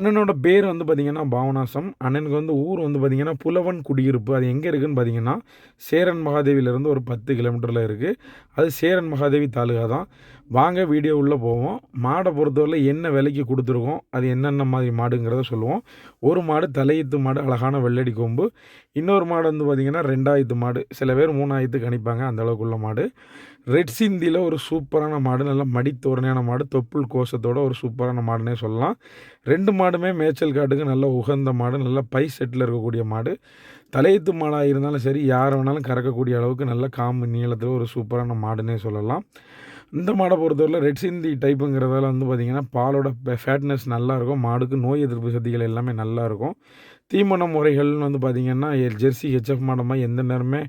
அண்ணனோட பேர் வந்து பார்த்தீங்கன்னா பாவனாசம். அண்ணனுக்கு வந்து ஊர் வந்து பார்த்தீங்கன்னா புலவன் குடியிருப்பு. அது எங்கே இருக்குதுன்னு பார்த்தீங்கன்னா சேரன் மகாதேவியிலேருந்து ஒரு பத்து கிலோமீட்டரில் இருக்குது அது சேரன் மகாதேவி தாலுகா தான். வாங்க வீடியோ உள்ளே போவோம். மாடை பொறுத்தவரையில் என்ன விலைக்கு கொடுத்துருக்கோம் அது என்னென்ன மாதிரி மாடுங்கிறத சொல்லுவோம். ஒரு மாடு தலையீத்து மாடு அழகான வெள்ளடி கொம்பு. இன்னொரு மாடு வந்து பார்த்திங்கன்னா ரெண்டாயிரத்து மாடு. சில பேர் மூணாயிரத்து கணிப்பாங்க அந்த அளவுக்குள்ள மாடு. ரெட் சிந்தியில் ஒரு சூப்பரான மாடு நல்லா மடித்தோரணையான மாடு. தொப்புள் கோஷத்தோட ஒரு சூப்பரான மாடுனே சொல்லலாம். ரெண்டு மாடு மாடுமே மேய்ச்சல் காட்டுக்கு நல்ல உகந்த மாடு நல்ல பை செட்டில் இருக்கக்கூடிய மாடு. தலையத்து மாடாக இருந்தாலும் சரி யார் வேணாலும் கறக்கக்கூடிய அளவுக்கு நல்ல காம்பு நீளத்தில் ஒரு சூப்பரான மாடுன்னே சொல்லலாம். இந்த மாடை பொறுத்தவரையில் ரெட் சிந்தி டைப்புங்கிறதால வந்து பார்த்திங்கன்னா பாலோட ஃபேட்னஸ் நல்லாயிருக்கும் மாடுக்கு நோய் எதிர்ப்பு சக்திகள் எல்லாமே நல்லாயிருக்கும் தீவன முறைகள்னு வந்து பார்த்திங்கன்னா ஜெர்சி ஹெச்எஃப் மாடமாக எந்த நேரமே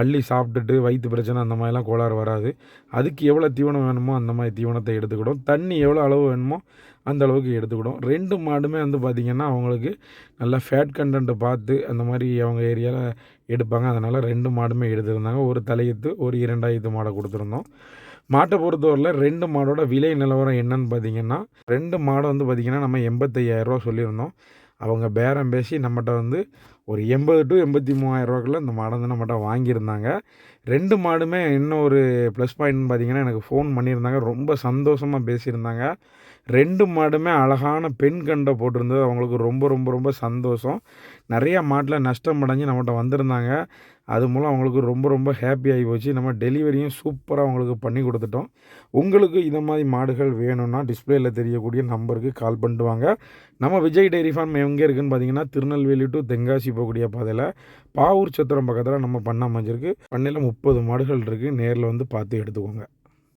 அள்ளி சாப்பிட்டுட்டு வயிற்று பிரச்சனை அந்த மாதிரிலாம் கோளாறு வராது. அதுக்கு எவ்வளோ தீவனம் வேணுமோ அந்த மாதிரி தீவனத்தை எடுத்துக்கிடும். தண்ணி எவ்வளோ அளவு வேணுமோ அந்த அளவுக்கு எடுத்துக்கிடும். ரெண்டு மாடுமே வந்து பார்த்திங்கன்னா அவங்களுக்கு நல்லா ஃபேட் கண்டென்ட்டை பார்த்து அந்த மாதிரி அவங்க ஏரியாவில் எடுப்பாங்க. அதனால் ரெண்டு மாடுமே எடுத்துருந்தாங்க. ஒரு தலையத்து ஒரு இரண்டாயிரத்து மாடை கொடுத்துருந்தோம். மாட்டை பொறுத்தவரையில் ரெண்டு மாடோட விலை நிலவரம் என்னன்னு பார்த்தீங்கன்னா ரெண்டு மாடை வந்து பார்த்திங்கன்னா நம்ம எண்பத்தையாயிரரூவா சொல்லியிருந்தோம். அவங்க பேரம் பேசி நம்மகிட்ட வந்து ஒரு எண்பது டு எண்பத்தி மூவாயிரரூவாக்குள்ள இந்த மாடை வந்து நம்மகிட்ட வாங்கியிருந்தாங்க. ரெண்டு மாடுமே இன்னும் ஒரு ப்ளஸ் பாயிண்ட்னு பார்த்தீங்கன்னா எனக்கு ஃபோன் பண்ணியிருந்தாங்க. ரொம்ப சந்தோஷமாக பேசியிருந்தாங்க. ரெண்டு மாடுமே அழகான பெண் கண்டை போட்டிருந்தது. அவங்களுக்கு ரொம்ப ரொம்ப ரொம்ப சந்தோஷம். நிறையா மாட்டில் நஷ்டம் அடைஞ்சு நம்மகிட்ட வந்திருந்தாங்க. அது மூலம் அவங்களுக்கு ரொம்ப ரொம்ப ஹாப்பி ஆகி போச்சு. நம்ம டெலிவரியும் சூப்பராக அவங்களுக்கு பண்ணி கொடுத்துட்டோம். உங்களுக்கு இந்த மாதிரி மாடுகள் வேணும்னா டிஸ்பிளேயில் தெரியக்கூடிய நம்பருக்கு கால் பண்ணிட்டு வாங்க. நம்ம விஜய் டைரி ஃபார்ம் எங்கே இருக்குதுன்னு பார்த்தீங்கன்னா திருநெல்வேலி டு தென்காசி போகக்கூடிய பாதையில் பாவூர் சத்திரம் பக்கத்தில் நம்ம பண்ண அமைஞ்சிருக்கு. பண்ணையில் முப்பது மாடுகள் இருக்குது நேரில் வந்து பார்த்து எடுத்துக்கோங்க.